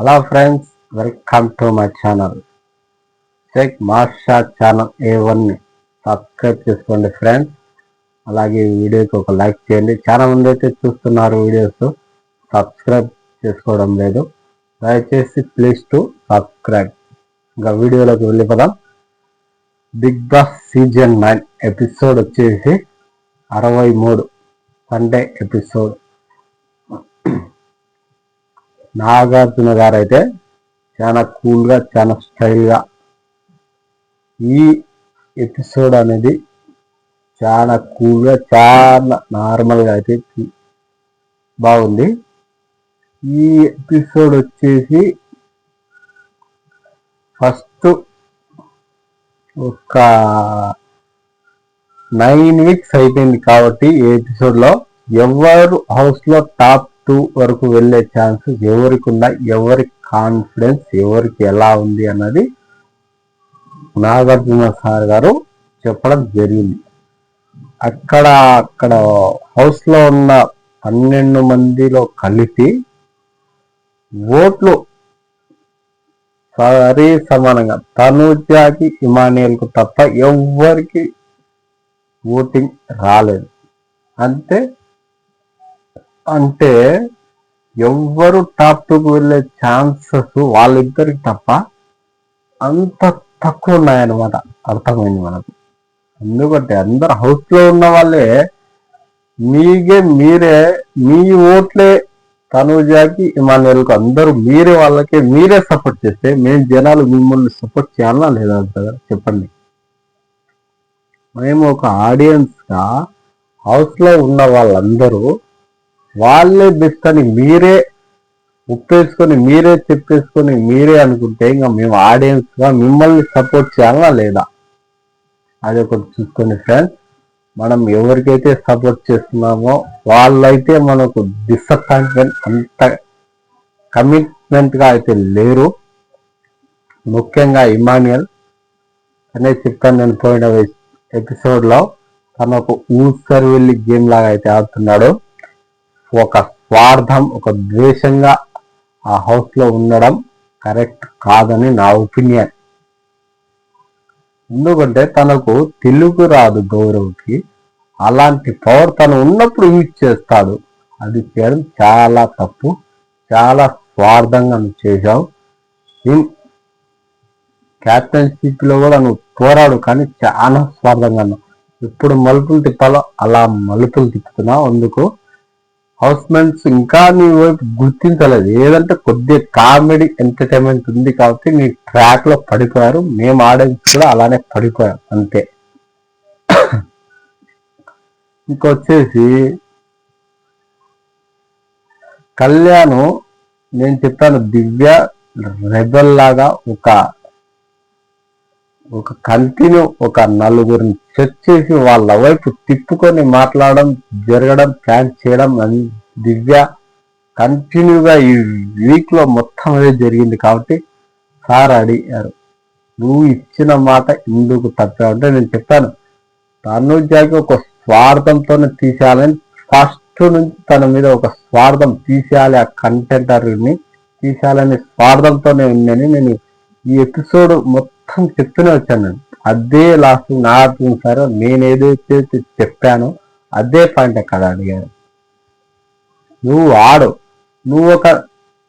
Hello friends welcome to my channel tech Masha channel ఏ వన్ని subscribe చేసుకోండి friends అలాగే వీడియోకి ఒక లైక్ చేయండి. చాలా మంది అయితే చూస్తున్నారు వీడియోస్ సబ్స్క్రైబ్ చేసుకోవడం లేదు. దయచేసి ప్లీజ్ టు సబ్స్క్రైబ్ ఇంకా వీడియోలోకి వెళ్ళిపోదాం. Big boss season nine episode వచ్చేసి అరవై మూడు సండే ఎపిసోడ్ నాగార్జున గారు అయితే చాలా కూల్గా చాలా స్టైల్గా ఈ ఎపిసోడ్ అనేది చాలా కూల్గా చాలా నార్మల్గా అయితే బాగుంది. ఈ ఎపిసోడ్ వచ్చేసి ఫస్ట్ ఒక నైన్ వీక్స్ అయిపోయింది కాబట్టి ఈ ఎపిసోడ్లో ఎవరు హౌస్లో టాప్ టూ వరకు వెళ్ళే ఛాన్స్ ఎవరికి ఉన్న ఎవరి కాన్ఫిడెన్స్ ఎవరికి ఎలా ఉంది అన్నది నాగార్జున సార్ గారు చెప్పడం జరిగింది. అక్కడ అక్కడ హౌస్లో ఉన్న పన్నెండు మందిలో కలిపి ఓట్లు సరే సమానంగా తనుజాకి ఇమానియల్కు తప్ప ఎవ్వరికి ఓటింగ్ రాలేదు. అంతే అంటే ఎవ్వరు టాప్ టూకు వెళ్ళే ఛాన్సెస్ వాళ్ళిద్దరికి తప్ప అంత తక్కువ ఉన్నాయన్నమాట. అర్థమైంది మనకు. ఎందుకంటే అందరు హౌస్లో ఉన్న వాళ్ళే. మీకే మీరే మీ ఓట్లే తనుజాకి ఇమానుయల్కి అందరూ మీరే వాళ్ళకి మీరే సపోర్ట్ చేస్తే మేము జనాలు మిమ్మల్ని సపోర్ట్ చేయాలా లేదా కదా చెప్పండి. మేము ఒక ఆడియన్స్గా హౌస్లో ఉన్న వాళ్ళందరూ వాళ్ళే బెస్ట్ అని మీరే ఉప్పేసుకొని మీరే చెప్పేసుకొని మీరే అనుకుంటే ఇంకా మేము ఆడియన్స్గా మిమ్మల్ని సపోర్ట్ చేయాలా లేదా? అది ఒకటి చూసుకోండి ఫ్రెండ్స్. మనం ఎవరికైతే సపోర్ట్ చేస్తున్నామో వాళ్ళైతే మనకు డిసప్పాయింట్మెంట్ అంత కమిట్మెంట్గా అయితే లేరు. ముఖ్యంగా ఇమాన్యుయల్ అనే చెప్తాను నేను పోయిన ఎపిసోడ్లో తను ఊసర్ వెళ్ళి గేమ్ లాగా అయితే ఆడుతున్నాడు. ఒక స్వార్థం ఒక ద్వేషంగా ఆ హౌస్లో ఉండడం కరెక్ట్ కాదని నా ఒపీనియన్ ఎందుకంటే తనకు తెలుగు రాదు గౌరవ్కి. అలాంటి పవర్ తను ఉన్నప్పుడు యూజ్ చేస్తాడు. అది చేయడం చాలా తప్పు. చాలా స్వార్థంగా నువ్వు చేశావు. క్యాప్టెన్షిప్లో కూడా నువ్వు పోరాడు కానీ చాలా స్వార్థంగా ఉన్నావు. ఇప్పుడు మలుపులు తిప్పాలో అలా మలుపులు తిప్పుతున్నావు. అందుకు హౌస్మెంట్స్ ఇంకా నీ వైపు గుర్తించలేదు. ఏదంటే కొద్దిగా కామెడీ ఎంటర్టైన్మెంట్ ఉంది కాబట్టి నీ ట్రాక్లో పడిపోయారు. మేము ఆడియన్స్ కూడా అలానే పడిపోయాం. అంతే. ఇంకొచ్చేసి కళ్యాణ్ నేను చెప్పాను దివ్య రెబల్ లాగా ఒక ఒక కంటిన్యూ ఒక నలుగురిని చెక్ చేసి వాళ్ళ వైపు తిప్పుకొని మాట్లాడడం జరగడం ప్లాన్ చేయడం దివ్య కంటిన్యూగా ఈ వీక్లో మొత్తం అదే జరిగింది కాబట్టి సార్ అడిగారు. నువ్వు ఇచ్చిన మాట ఎందుకు తప్పావు? అంటే నేను చెప్పాను. తనుజాకి ఒక స్వార్థంతోనే తీసేయాలని ఫస్ట్ నుంచి తన మీద ఒక స్వార్థం తీసేయాలి ఆ కంటెంటర్ని తీసేయాలనే స్వార్థంతోనే ఉందని నేను ఈ ఎపిసోడ్ మొత్తం చెప్తూనే వచ్చాను నేను. అదే లాస్ట్ నా అర్థం సార్ నేను ఏదైతే చెప్పానో అదే పాయింట్ అక్కడ అడిగాను నువ్వు ఆడు నువ్వు ఒక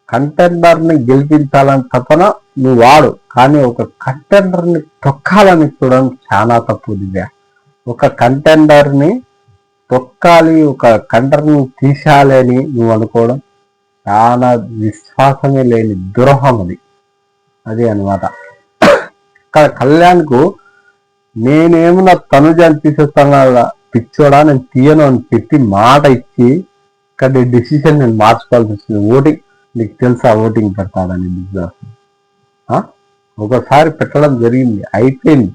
కంటెండర్ని గెలిపించాలని తప్పన నువ్వు ఆడు కానీ ఒక కంటెండర్ని తొక్కాలని చూడడం చాలా తప్పు దివ్య. ఒక కంటెండర్ని తొక్కాలి ఒక కంటెండర్ని తీసాలి అని నువ్వు అనుకోవడం చాలా విశ్వాసమే లేని దురహం అది. అది అనమాట అక్కడ కళ్యాణ్కు తనుజ తనుజాన్ని తీసేస్తాను పిచ్చోడా? నేను తీయను అని చెప్పి మాట ఇచ్చి ఇక్కడ డిసిషన్ నేను మార్చుకోవాల్సి వచ్చింది. ఓటింగ్ నీకు తెలుసా ఓటింగ్ పెడతాడని బిగ్ బాస్ ఒకసారి పెట్టడం జరిగింది. అయిపోయింది.